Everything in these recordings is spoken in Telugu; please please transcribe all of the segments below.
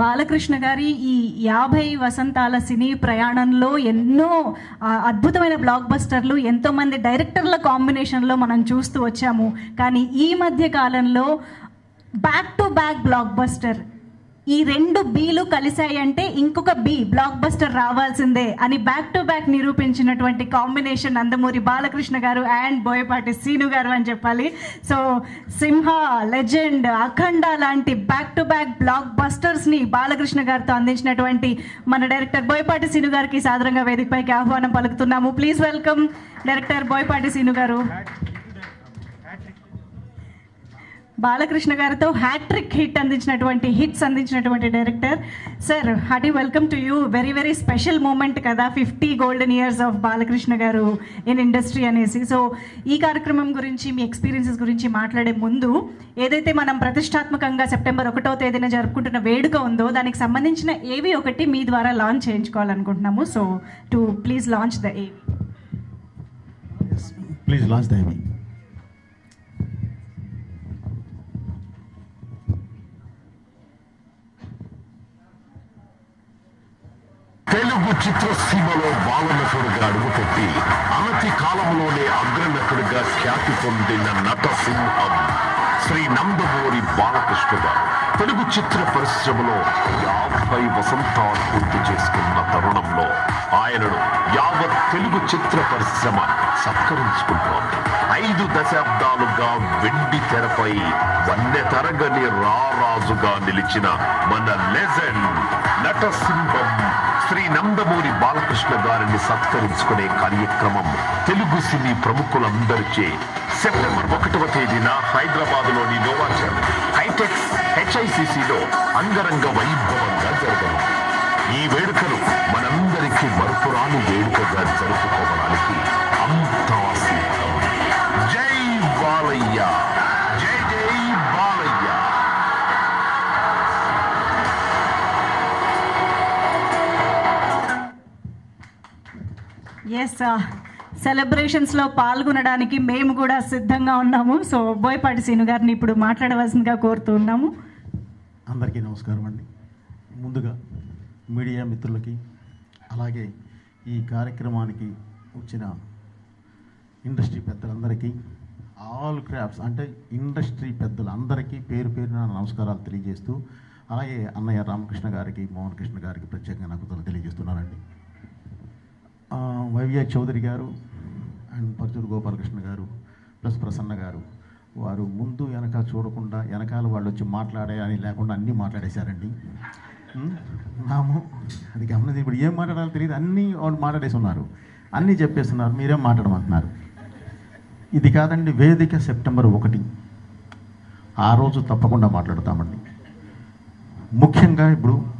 బాలకృష్ణ గారి ఈ యాభై వసంతాల సినీ ప్రయాణంలో ఎన్నో అద్భుతమైన బ్లాక్ బస్టర్లు ఎంతోమంది డైరెక్టర్ల కాంబినేషన్లో మనం చూస్తూ వచ్చాము. కానీ ఈ మధ్య కాలంలో back to back blockbuster ఈ రెండు బీలు కలిశాయంటే ఇంకొక బి బ్లాక్ బస్టర్ రావాల్సిందే అని బ్యాక్ టు బ్యాక్ నిరూపించినటువంటి కాంబినేషన్ నందమూరి బాలకృష్ణ గారు అండ్ బోయపాటి సీను గారు అని చెప్పాలి. సో సింహ లెజెండ్ అఖండ లాంటి బ్యాక్ టు బ్యాక్ బ్లాక్ బస్టర్స్ని బాలకృష్ణ గారితో అందించినటువంటి మన డైరెక్టర్ బోయపాటి సీను గారికి సాధారణంగా వేదికపైకి ఆహ్వానం పలుకుతున్నాము. Please welcome director Boyapati Seenu గారు. బాలకృష్ణ గారితో హ్యాట్రిక్ హిట్ అందించినటువంటి హిట్స్ అందించినటువంటి director. Sir హటి welcome to you. Very very special moment కదా fifty golden years of Balakrishna గారు ఇన్ ఇండస్ట్రీ అనేసి. సో ఈ కార్యక్రమం గురించి మీ ఎక్స్పీరియన్సెస్ గురించి మాట్లాడే ముందు ఏదైతే మనం ప్రతిష్టాత్మకంగా సెప్టెంబర్ ఒకటో తేదీన జరుపుకుంటున్న వేడుక ఉందో దానికి సంబంధించిన ఏవి ఒకటి మీ ద్వారా launch చేయించుకోవాలనుకుంటున్నాము. So to please launch the AV please launch the AV చిత్రసీమలో బాలనటుడిగా అడుగుపెట్టి అనతి కాలంలోనే అగ్రనటుడిగా ఖ్యాతి పొందిన నటసింహం శ్రీ నందమూరి బాలకృష్ణ గారు. తెలుగు చిత్ర పరిశ్రమలో యాభై వసంతాలు పూర్తి చేసుకున్న తరుణంలో ఆయనను యావత్ తెలుగు చిత్ర పరిశ్రమ సత్కరించుకుంటోంది. ఐదు దశాబ్దాలుగా వెండి తెరపై వన్నె తరగని రారాజుగా నిలిచిన మన లెజెండ్ నటసింహం శ్రీ నందమూరి బాలకృష్ణ గారిని సత్కరించుకునే కార్యక్రమం తెలుగు సినీ ప్రముఖులందరిచే సెప్టెంబర్ ఒకటవ తేదీన హైదరాబాద్లోని నోవాచర్ హైటెక్స్ హెచ్ఐసిసిలో అంగరంగ వైభవంగా జరగను. ఈ వేడుకలు మనందరికీ మరుపురాని వేడుకగా జరుపుకోవడానికి అంతా జై బాలయ్య! ఎస్ సెలబ్రేషన్స్లో uh, పాల్గొనడానికి మేము కూడా సిద్ధంగా ఉన్నాము. సో బోయపాటి సీను గారిని ఇప్పుడు మాట్లాడవలసిందిగా కోరుతూ ఉన్నాము. అందరికీ నమస్కారం అండి. ముందుగా మీడియా మిత్రులకి అలాగే ఈ కార్యక్రమానికి వచ్చిన ఇండస్ట్రీ పెద్దలందరికీ ఆల్ క్రాఫ్ట్స్ అంటే ఇండస్ట్రీ పెద్దలందరికీ పేరు పేరున నమస్కారాలు తెలియజేస్తూ అలాగే అన్నయ్య రామకృష్ణ గారికి మోహన్ కృష్ణ గారికి ప్రత్యేకంగా నాకు తెలియజేస్తున్నానండి. వైవిఆర్ చౌదరి గారు అండ్ పర్చూరు గోపాలకృష్ణ గారు ప్లస్ ప్రసన్న గారు. వారు ముందు వెనక చూడకుండా వెనకాల వాళ్ళు వచ్చి మాట్లాడే అని లేకుండా అన్నీ మాట్లాడేశారండి. నాము అది గమనించి ఇప్పుడు ఏం మాట్లాడాలో తెలియదు. అన్నీ వాళ్ళు మాట్లాడేసి ఉన్నారు అన్నీ చెప్పేస్తున్నారు. మీరేం మాట్లాడమంటున్నారు? ఇది కాదండి వేదిక సెప్టెంబర్ ఒకటి. ఆ రోజు తప్పకుండా మాట్లాడతామండి. ముఖ్యంగా ఇప్పుడు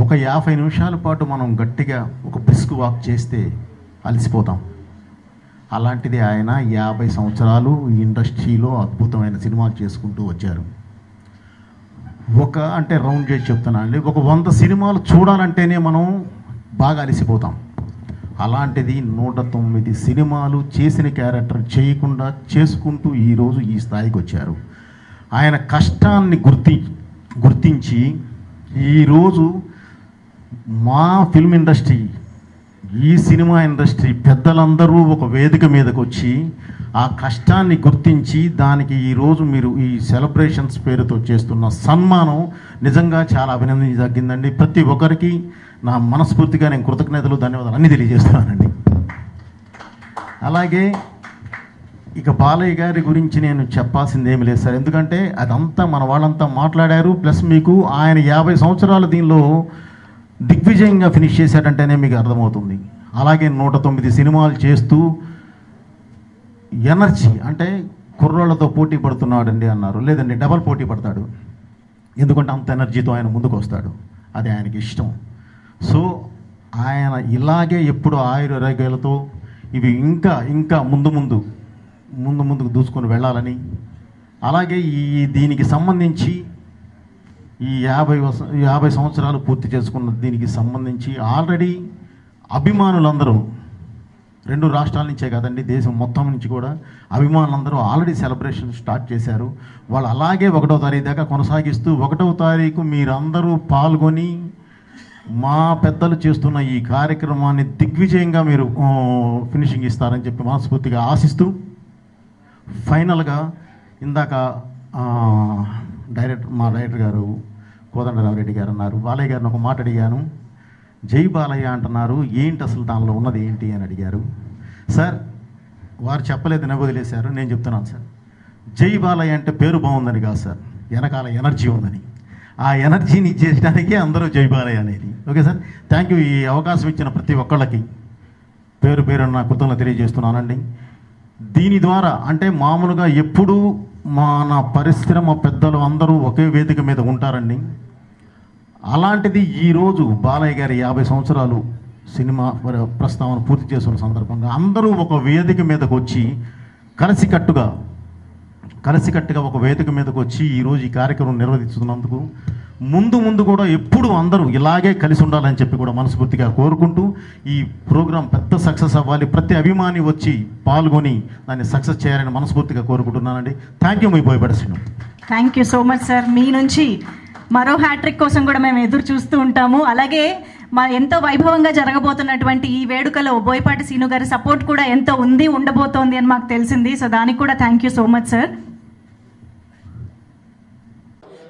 ఒక యాభై నిమిషాల పాటు మనం గట్టిగా ఒక బ్రిస్క్ వాక్ చేస్తే అలసిపోతాం. అలాంటిది ఆయన యాభై సంవత్సరాలు ఈ ఇండస్ట్రీలో అద్భుతమైన సినిమాలు చేసుకుంటూ వచ్చారు. ఒక అంటే రౌండ్ చేసి చెప్తున్నానండి ఒక వంద సినిమాలు చూడాలంటేనే మనం బాగా అలసిపోతాం. అలాంటిది నూట తొమ్మిది సినిమాలు చేసిన క్యారెక్టర్ చేయకుండా చేసుకుంటూ ఈరోజు ఈ స్థాయికి వచ్చారు. ఆయన కష్టాన్ని గుర్తి గుర్తించి ఈరోజు మా ఫిల్మ్ ఇండస్ట్రీ ఈ సినిమా ఇండస్ట్రీ పెద్దలందరూ ఒక వేదిక మీదకి వచ్చి ఆ కష్టాన్ని గుర్తించి దానికి ఈరోజు మీరు ఈ సెలబ్రేషన్స్ పేరుతో చేస్తున్న సన్మానం నిజంగా చాలా అభినందించదగ్గిందండి ప్రతి ఒక్కరికి నా మనస్ఫూర్తిగా నేను కృతజ్ఞతలు ధన్యవాదాలు అన్నీ తెలియజేస్తున్నానండి. అలాగే ఇక బాలయ్య గారి గురించి నేను చెప్పాల్సింది ఏమి లేదు సార్. ఎందుకంటే అదంతా మన వాళ్ళంతా మాట్లాడారు. ప్లస్ మీకు ఆయన యాభై సంవత్సరాలు దీనిలో దిగ్విజయంగా ఫినిష్ చేశాడంటేనే మీకు అర్థమవుతుంది. అలాగే నూట తొమ్మిది సినిమాలు చేస్తూ ఎనర్జీ అంటే కుర్రోళ్ళతో పోటీ పడుతున్నాడండి అన్నారు. లేదండి డబల్ పోటీ పడతాడు. ఎందుకంటే అంత ఎనర్జీతో ఆయన ముందుకు వస్తాడు. అది ఆయనకి ఇష్టం. సో ఆయన ఇలాగే ఎప్పుడు ఆయురారోగ్యాలతో ఇవి ఇంకా ఇంకా ముందు ముందు ముందు ముందుకు దూసుకొని వెళ్ళాలని అలాగే ఈ దీనికి సంబంధించి ఈ యాభై యాభై సంవత్సరాలు పూర్తి చేసుకున్న దీనికి సంబంధించి ఆల్రెడీ అభిమానులందరూ రెండు రాష్ట్రాల నుంచే కాదండి దేశం మొత్తం నుంచి కూడా అభిమానులందరూ ఆల్రెడీ సెలబ్రేషన్ స్టార్ట్ చేశారు. వాళ్ళు అలాగే ఒకటో తారీఖు దాకా కొనసాగిస్తూ ఒకటో తారీఖు మీరందరూ పాల్గొని మా పెద్దలు చేస్తున్న ఈ కార్యక్రమాన్ని దిగ్విజయంగా మీరు ఫినిషింగ్ ఇస్తారని చెప్పి మనస్ఫూర్తిగా ఆశిస్తూ ఫైనల్గా ఇందాక డైరెక్టర్ మా డైరెక్టర్ గారు కోదండరామరెడ్డి గారు అన్నారు బాలయ్య గారిని ఒక మాట అడిగాను. జై బాలయ్య అంటున్నారు. ఏంటి అసలు దానిలో ఉన్నది ఏంటి అని అడిగారు. సార్ వారు చెప్పలేదు వదిలేశారు. నేను చెప్తున్నాను సార్. జై బాలయ్య అంటే పేరు బాగుందని కాదు సార్. వెనకాల ఎనర్జీ ఉందని. ఆ ఎనర్జీని ఇచ్చేయడానికే అందరూ జై బాలయ్య అనేది. Okay sir? థ్యాంక్ యూ ఈ అవకాశం ఇచ్చిన ప్రతి ఒక్కళ్ళకి పేరు పేరు నా కృతజ్ఞత తెలియజేస్తున్నానండి. దీని ద్వారా అంటే మామూలుగా ఎప్పుడూ మన పరిశ్రమ పెద్దలు అందరూ ఒకే వేదిక మీద ఉంటారండి. అలాంటిది ఈరోజు బాలయ్య గారి యాభై సంవత్సరాలు సినిమా ప్రస్తావన పూర్తి చేస్తున్న సందర్భంగా అందరూ ఒక వేదిక మీదకు వచ్చి కలిసికట్టుగా కలిసికట్టుగా ఒక వేదిక మీదకు వచ్చి ఈరోజు ఈ కార్యక్రమం నిర్వహిస్తున్నందుకు ముందు ముందు కూడా ఎప్పుడు అందరూ ఇలాగే కలిసి ఉండాలని చెప్పి కూడా మనస్ఫూర్తిగా కోరుకుంటూ ఈ ప్రోగ్రాం పెద్ద సక్సెస్ అవ్వాలి. ప్రతి అభిమాని వచ్చి పాల్గొని దాన్ని సక్సెస్ చేయాలని మనస్ఫూర్తిగా కోరుకుంటున్నానండి. థ్యాంక్ యూ మీ పోయిపడసిన thank you so much sir మీ నుంచి మరో హ్యాట్రిక్ కోసం కూడా మేము ఎదురు చూస్తూ ఉంటాము. అలాగే మా ఎంతో వైభవంగా జరగబోతున్నటువంటి ఈ వేడుకలో బోయపాటి సీను గారి సపోర్ట్ కూడా ఎంతో ఉంది ఉండబోతోంది అని మాకు తెలిసింది. సో దానికి కూడా thank you so much sir